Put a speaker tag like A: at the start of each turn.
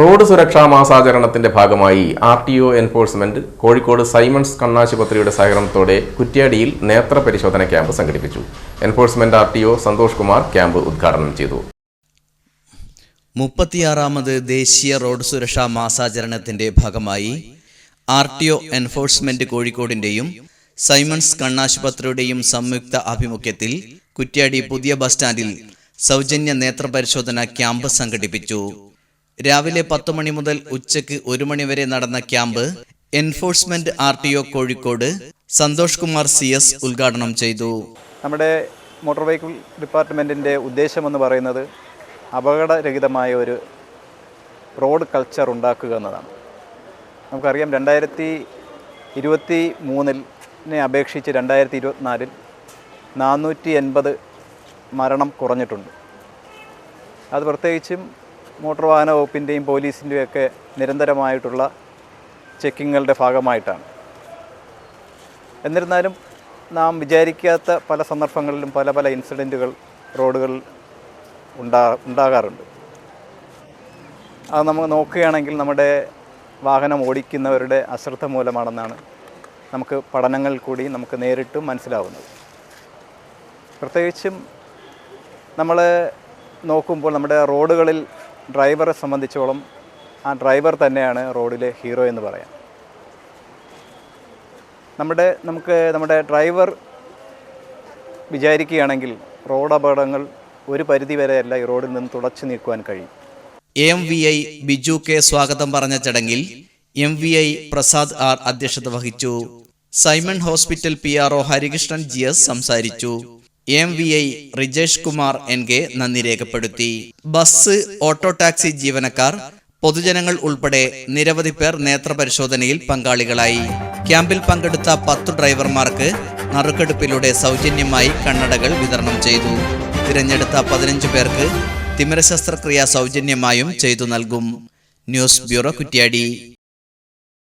A: Road സുരക്ഷാ മാസാചരണത്തിന്റെ ഭാഗമായി R T O enforcement Kozhikode Simons കണ്ണാശുപത്രിയുടെ സഹകരണത്തോടെ കുറ്റ്യാടിയിൽ നേത്ര പരിശോധന ക്യാമ്പ് സംഘടിപ്പിച്ചു. Enforcement R T O Santhosh Kumar camp ഉദ്ഘാടനം ചെയ്തു.
B: മുപ്പത്തിയാറാമത് ദേശീയ റോഡ് സുരക്ഷാ മാസാചരണത്തിന്റെ ഭാഗമായി ആർ ടി ഒ എൻഫോഴ്സ്മെന്റ് കോഴിക്കോടിന്റെയും സൈമൺസ് കണ്ണാശുപത്രിയുടെയും സംയുക്ത ആഭിമുഖ്യത്തിൽ കുറ്റ്യാടി പുതിയ ബസ് സ്റ്റാൻഡിൽ സൗജന്യ നേത്രപരിശോധന ക്യാമ്പ് സംഘടിപ്പിച്ചു. രാവിലെ പത്ത് മണി മുതൽ ഉച്ചയ്ക്ക് ഒരു മണി വരെ നടന്ന camp enforcement R T O Kozhikode Santhosh Kumar C S ഉദ്ഘാടനം ചെയ്തു.
C: നമ്മുടെ മോട്ടോർ വെഹിക്കിൾ ഡിപ്പാർട്ട്മെന്റിന്റെ ഉദ്ദേശമെന്ന് പറയുന്നത് അപകടരഹിതമായ ഒരു റോഡ് കൾച്ചർ ഉണ്ടാക്കുക എന്നതാണ്. നമുക്കറിയാം രണ്ടായിരത്തി ഇരുപത്തി മൂന്നിനെ അപേക്ഷിച്ച് രണ്ടായിരത്തി ഇരുപത്തിനാലിൽ നാനൂറ്റി എൺപത് മരണം കുറഞ്ഞിട്ടുണ്ട്. അത് പ്രത്യേകിച്ചും മോട്ടോർ വാഹന വകുപ്പിന്റെയും പോലീസിന്റെയും ഒക്കെ നിരന്തരമായിട്ടുള്ള ചെക്കിങ്ങുകളുടെ ഭാഗമായിട്ടാണ്. എന്നിരുന്നാലും നാം വിചാരിക്കാത്ത പല സന്ദർഭങ്ങളിലും പല പല ഇൻസിഡന്റുകൾ റോഡുകളിൽ ഉണ്ടാ ഉണ്ടാകാറുണ്ട്. അത് നമ്മൾ നോക്കുകയാണെങ്കിൽ നമ്മുടെ വാഹനം ഓടിക്കുന്നവരുടെ അശ്രദ്ധ മൂലമാണെന്നാണ് നമുക്ക് പഠനങ്ങളിൽ കൂടി നമുക്ക് നേരിട്ടും മനസ്സിലാവുന്നത്. പ്രത്യേകിച്ചും നമ്മൾ നോക്കുമ്പോൾ നമ്മുടെ റോഡുകളിൽ ഡ്രൈവറെ സംബന്ധിച്ചോളം ആ ഡ്രൈവർ തന്നെയാണ് റോഡിലെ ഹീറോ എന്ന് പറയാം. നമ്മുടെ നമുക്ക് നമ്മുടെ ഡ്രൈവർ വിചാരിക്കുകയാണെങ്കിൽ റോഡ് അപകടങ്ങൾ ഒരു പരിധി വരെയല്ല ഈ റോഡിൽ നിന്ന് തുടച്ചു നീക്കുവാൻ കഴിയും.
B: M V I Biju K സ്വാഗതം പറഞ്ഞ ചടങ്ങിൽ M V I Prasad R അധ്യക്ഷത വഹിച്ചു. Simon hospital P R O Harikrishnan G S സംസാരിച്ചു. M V I Rijesh Kumar N K നന്ദി രേഖപ്പെടുത്തി. ബസ് ഓട്ടോ ടാക്സി ജീവനക്കാർ പൊതുജനങ്ങൾ ഉൾപ്പെടെ നിരവധി പേർ നേത്രപരിശോധനയിൽ പങ്കാളികളായി. ക്യാമ്പിൽ പങ്കെടുത്ത പത്തു ഡ്രൈവർമാർക്ക് നറുക്കെടുപ്പിലൂടെ സൗജന്യമായി കണ്ണടകൾ വിതരണം ചെയ്തു. തിരഞ്ഞെടുത്ത പതിനഞ്ച് പേർക്ക് തിമിര ശസ്ത്രക്രിയ സൗജന്യമായും ചെയ്തു നൽകും. News bureau Kuttiady.